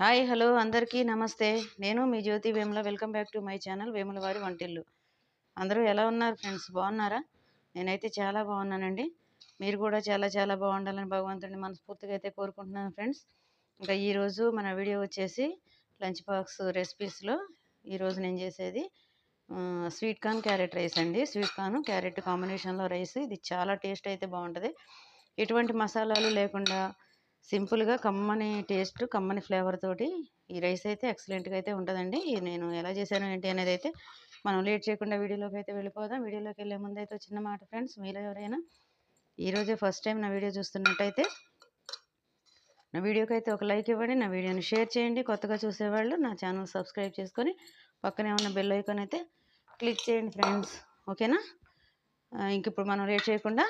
Hi hello అందరికీ నమస్తే. నేను మీ Jyothi Vemula. Welcome back to my channel Vemula వారి వంటిల్లు. అందరూ ఎలా ఉన్నారు ఫ్రెండ్స్? బాగున్నారా? నేనైతే చాలా బాగున్నానండి. మీరు కూడా చాలా చాలా బాగుండాలని భగవంతుడిని మనస్ఫూర్తిగా అయితే కోరుకుంటున్నాను ఫ్రెండ్స్. ఇంకా ఈరోజు మన వీడియో వచ్చేసి లంచ్ బాక్స్ రెసిపీస్లో ఈరోజు నేను చేసేది స్వీట్ కార్న్ క్యారెట్ రైస్ అండి. స్వీట్ కార్న్ క్యారెట్ కాంబినేషన్లో రైస్ ఇది చాలా టేస్ట్ అయితే బాగుంటుంది. ఎటువంటి మసాలాలు లేకుండా సింపుల్గా కమ్మని టేస్ట్ కమ్మని ఫ్లేవర్ తోటి ఈ రైస్ అయితే ఎక్సలెంట్గా అయితే ఉంటుందండి. నేను ఎలా చేశాను ఏంటి అనేది అయితే మనం లేట్ చేయకుండా వీడియోలోకి అయితే వెళ్ళిపోదాం. వీడియోలోకి వెళ్ళే ముందు అయితే చిన్న మాట ఫ్రెండ్స్ మీలో ఎవరైనా ఈరోజే ఫస్ట్ టైం నా వీడియో చూస్తున్నట్టయితే నా వీడియోకి అయితే ఒక లైక్ ఇవ్వండి నా వీడియోని షేర్ చేయండి. కొత్తగా చూసేవాళ్ళు నా ఛానల్ సబ్స్క్రైబ్ చేసుకొని పక్కనే ఉన్న బెల్ ఐకాన్ అయితే క్లిక్ చేయండి ఫ్రెండ్స్. ఓకేనా? ఇంక ఇప్పుడు మనం లేట్ చేయకుండా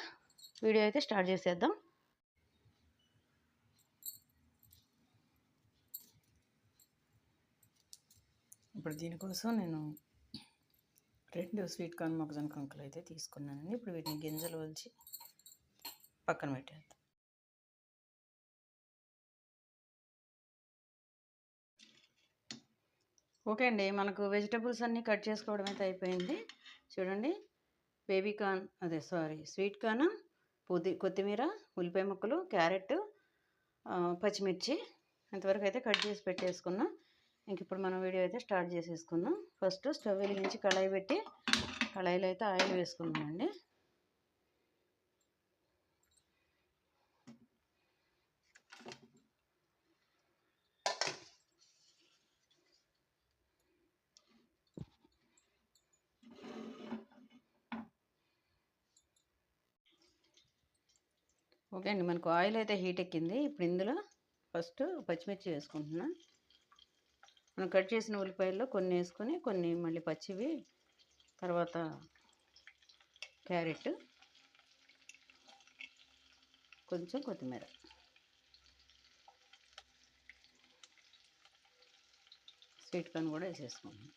వీడియో అయితే స్టార్ట్ చేసేద్దాం. ఇప్పుడు దీనికోసం నేను రెండు స్వీట్ కార్న్ మొక్కజొన్న కంకులు అయితే తీసుకున్నానండి. ఇప్పుడు వీటిని గింజలు వలిచి పక్కన పెట్టేద్దాం. ఓకే అండి మనకు వెజిటబుల్స్ అన్నీ కట్ చేసుకోవడం అయితే అయిపోయింది. చూడండి బేబీ కార్న్ అదే సారీ స్వీట్ కార్న్ పుది కొత్తిమీర ఉల్లిపాయ ముక్కలు క్యారెట్ పచ్చిమిర్చి ఇంతవరకు అయితే కట్ చేసి పెట్టేసుకున్నాం. ఇంక ఇప్పుడు మనం వీడియో అయితే స్టార్ట్ చేసేసుకుందాం. ఫస్ట్ స్టవ్ వెలిగించి కళాయి పెట్టి కళాయిలో అయితే ఆయిల్ వేసుకుందామండి. ఓకే అండి మనకు ఆయిల్ అయితే హీట్ ఎక్కింది. ఇప్పుడు ఇందులో ఫస్ట్ పచ్చిమిర్చి వేసుకుంటున్నాను మనం కట్ చేసిన ఉల్లిపాయల్లో కొన్ని వేసుకొని కొన్ని మళ్ళీ పచ్చివి తర్వాత క్యారెట్ కొంచెం కొత్తిమీర. స్వీట్ కార్న్ కూడా వేసేసుకుంటున్నాం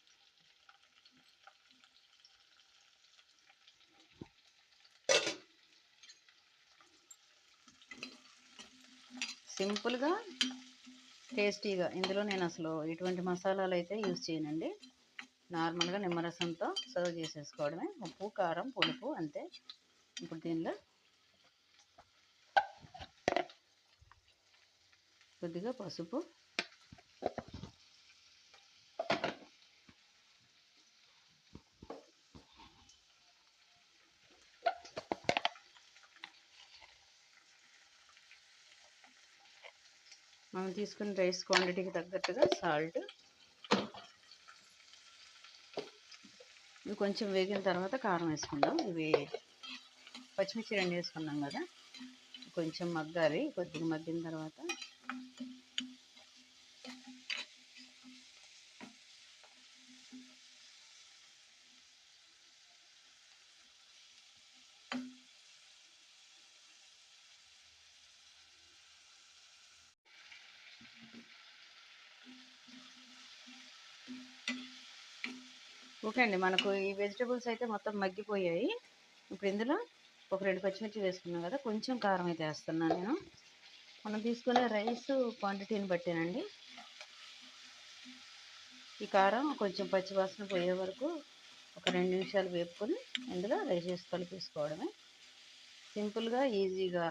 సింపుల్గా టేస్టీగా. ఇందులో నేను అసలు ఎటువంటి మసాలాలు అయితే యూజ్ చేయనండి. నార్మల్గా నిమ్మరసంతో సర్వ్ చేసేసుకోవడమే. ఉప్పు కారం పులుపు అంతే. ఇప్పుడు దీనిలో కొద్దిగా పసుపు మనం తీసుకున్న రైస్ క్వాంటిటీకి తగ్గట్టుగా సాల్ట్. ఇవి కొంచెం వేగిన తర్వాత కారం వేసుకుందాం. ఇవి పచ్చిమిర్చి రెండు వేసుకున్నాం కదా. కొంచెం మగ్గాలి కొద్దిగా మగ్గిన తర్వాత ఓకే అండి. మనకు ఈ వెజిటబుల్స్ అయితే మొత్తం మగ్గిపోయాయి. ఇప్పుడు ఇందులో ఒక రెండు పచ్చిమిర్చి వేసుకున్నాం కదా కొంచెం కారం అయితే వేస్తున్నాను నేను. మనం తీసుకునే రైస్ క్వాంటిటీని బట్టేనండి. ఈ కారం కొంచెం పచ్చి వాసన పోయే వరకు ఒక రెండు నిమిషాలు వేపుకొని ఇందులో రైస్ వేసి కలిపేసుకోవడమే. సింపుల్గా ఈజీగా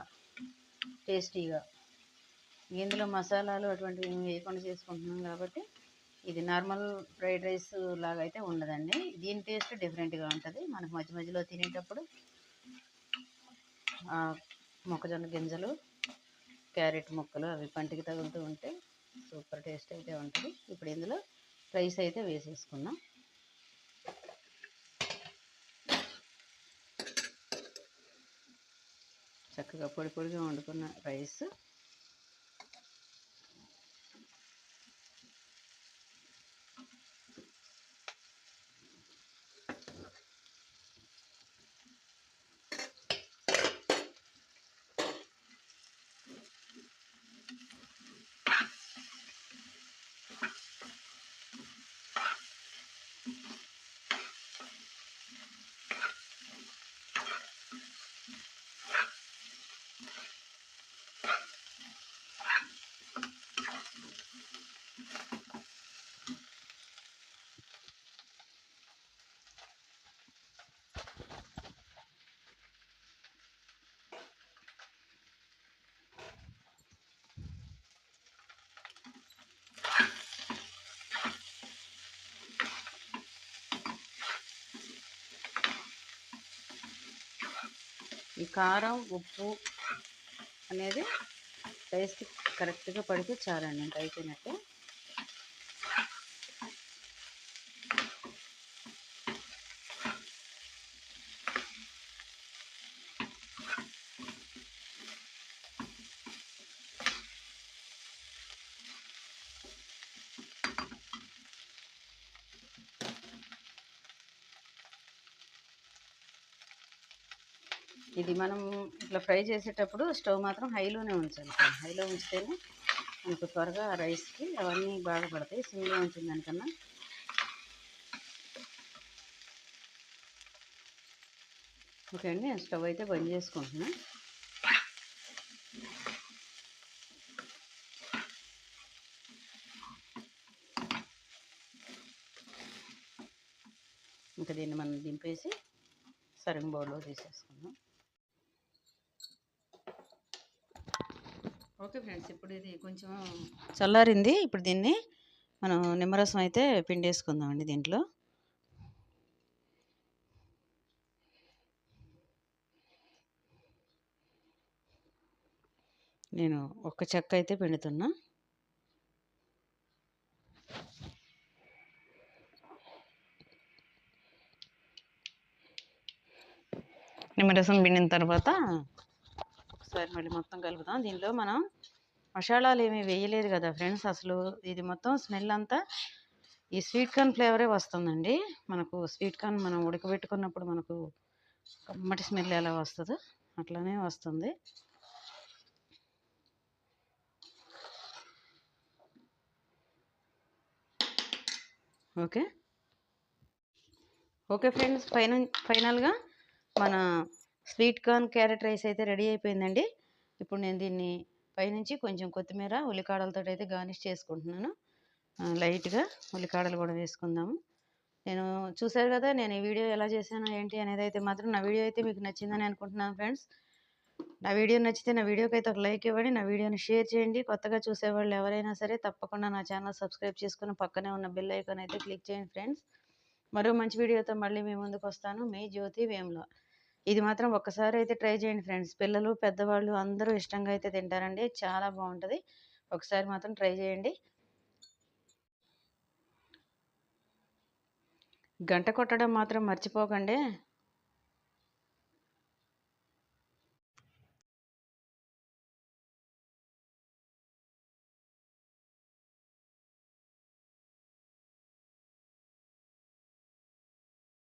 టేస్టీగా. ఇందులో మసాలాలు అటువంటివి ఏమి వేయకుండా చేసుకుంటున్నాం కాబట్టి ఇది నార్మల్ ఫ్రైడ్ రైస్ లాగా అయితే ఉండదండి. దీని టేస్ట్ డిఫరెంట్గా ఉంటుంది. మనకు మధ్య మధ్యలో తినేటప్పుడు మొక్కజొన్న గింజలు క్యారెట్ ముక్కలు అవి పంటికి తగులుతూ ఉంటే సూపర్ టేస్ట్ అయితే ఉంటుంది. ఇప్పుడు ఇందులో రైస్ అయితే వేసేసుకున్నాం చక్కగా పొడి పొడిగా వండుకున్న రైస్ ఈ కారం ఉప్పు అనేది టేస్ట్ కరెక్ట్గా పడితే చాలండి. ఇంకా ఇది మనం ఇట్లా ఫ్రై చేసేటప్పుడు స్టవ్ మాత్రం హైలోనే ఉంచాలి. హైలో ఉంచితేనే మనకు త్వరగా రైస్కి అవన్నీ బాగా పడతాయి. సిమ్లో ఉంచిన దానికన్నా. ఓకే అండి స్టవ్ అయితే బంద్ చేసుకుంటున్నా. ఇంకా దీన్ని మనం దింపేసి సరింగ్ బౌల్లో తీసేసుకుందాం. ఓకే ఫ్రెండ్స్ ఇప్పుడు ఇది కొంచెం చల్లారింది. ఇప్పుడు దీన్ని మనం నిమ్మరసం అయితే పిండేసుకుందామండి దీంట్లో. నేను ఒక్క చెక్క అయితే పిండుతున్నా. నిమ్మరసం పిండిన తర్వాత ఒకసారి మళ్ళీ మొత్తం కలుపుదాం. దీనిలో మనం మసాలాలు ఏమీ వేయలేదు కదా ఫ్రెండ్స్ అసలు. ఇది మొత్తం స్మెల్ అంతా ఈ స్వీట్ కార్న్ ఫ్లేవరే వస్తుందండి. మనకు స్వీట్ కార్న్ మనం ఉడకబెట్టుకున్నప్పుడు మనకు కమ్మటి స్మెల్ ఎలా వస్తుందో అట్లానే వస్తుంది. ఓకే. ఓకే ఫ్రెండ్స్ ఫైన ఫైనల్గా మన స్వీట్ కార్న్ క్యారెట్ రైస్ అయితే రెడీ అయిపోయిందండి. ఇప్పుడు నేను దీన్ని పైనుంచి కొంచెం కొత్తిమీర ఉల్లికాడలతో అయితే గార్నిష్ చేసుకుంటున్నాను. లైట్గా ఉల్లికాడలు కూడా వేసుకుందాము. నేను చూశారు కదా నేను ఈ వీడియో ఎలా చేశాను ఏంటి అనేది అయితే మాత్రం నా వీడియో అయితే మీకు నచ్చిందని అనుకుంటున్నాను ఫ్రెండ్స్. నా వీడియో నచ్చితే నా వీడియోకి అయితే ఒక లైక్ ఇవ్వండి నా వీడియోని షేర్ చేయండి. కొత్తగా చూసేవాళ్ళు ఎవరైనా సరే తప్పకుండా నా ఛానల్ సబ్స్క్రైబ్ చేసుకుని పక్కనే ఉన్న బెల్ ఐకాన్ అయితే క్లిక్ చేయండి ఫ్రెండ్స్. మరో మంచి వీడియోతో మళ్ళీ మీ ముందుకు వస్తాను. మీ జ్యోతి వేమ్లో ఇది మాత్రం ఒక్కసారి అయితే ట్రై చేయండి ఫ్రెండ్స్. పిల్లలు పెద్దవాళ్ళు అందరూ ఇష్టంగా అయితే తింటారండి. చాలా బాగుంటుంది. ఒకసారి మాత్రం ట్రై చేయండి. గంట కొట్టడం మాత్రం మర్చిపోకండి.